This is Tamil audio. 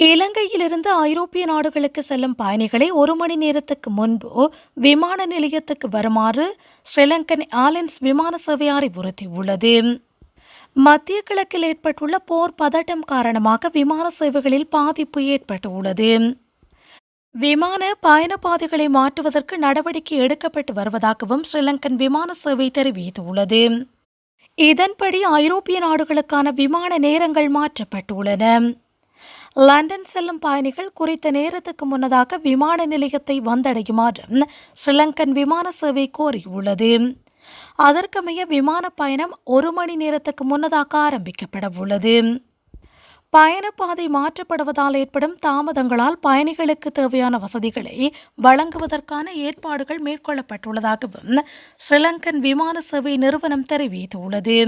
இலங்கையிலிருந்து ஐரோப்பிய நாடுகளுக்கு செல்லும் பயணிகளை ஒரு மணி நேரத்துக்கு முன்பு விமான நிலையத்துக்கு வருமாறு ஸ்ரீலங்கன் ஏர்லைன்ஸ் விமான சேவை அறிவுறுத்தியுள்ளது. மத்திய கிழக்கில் ஏற்பட்டுள்ள போர் பதட்டம் காரணமாக விமான சேவைகளில் பாதிப்பு ஏற்பட்டுள்ளது. விமான பயண பாதைகளை மாற்றுவதற்கு நடவடிக்கை எடுக்கப்பட்டு வருவதாகவும் ஸ்ரீலங்கன் விமான சேவை தெரிவித்துள்ளது. இதன்படி ஐரோப்பிய நாடுகளுக்கான விமான நேரங்கள் மாற்றப்பட்டுள்ளன. லண்டன் செல்லும் பயணிகள் குறித்த நேரத்துக்கு முன்னதாக விமான நிலையத்தை வந்தடையுமாறு ஸ்ரீலங்கன் விமான சேவை கோரியுள்ளது. அதற்கமைய விமான பயணம் ஒரு மணி நேரத்துக்கு முன்னதாக ஆரம்பிக்கப்பட உள்ளது பயணப்பாதை மாற்றப்படுவதால் ஏற்படும் தாமதங்களால் பயணிகளுக்கு தேவையான வசதிகளை வழங்குவதற்கான ஏற்பாடுகள் மேற்கொள்ளப்பட்டுள்ளதாகவும் ஸ்ரீலங்கன் விமான சேவை நிறுவனம் தெரிவித்துள்ளது.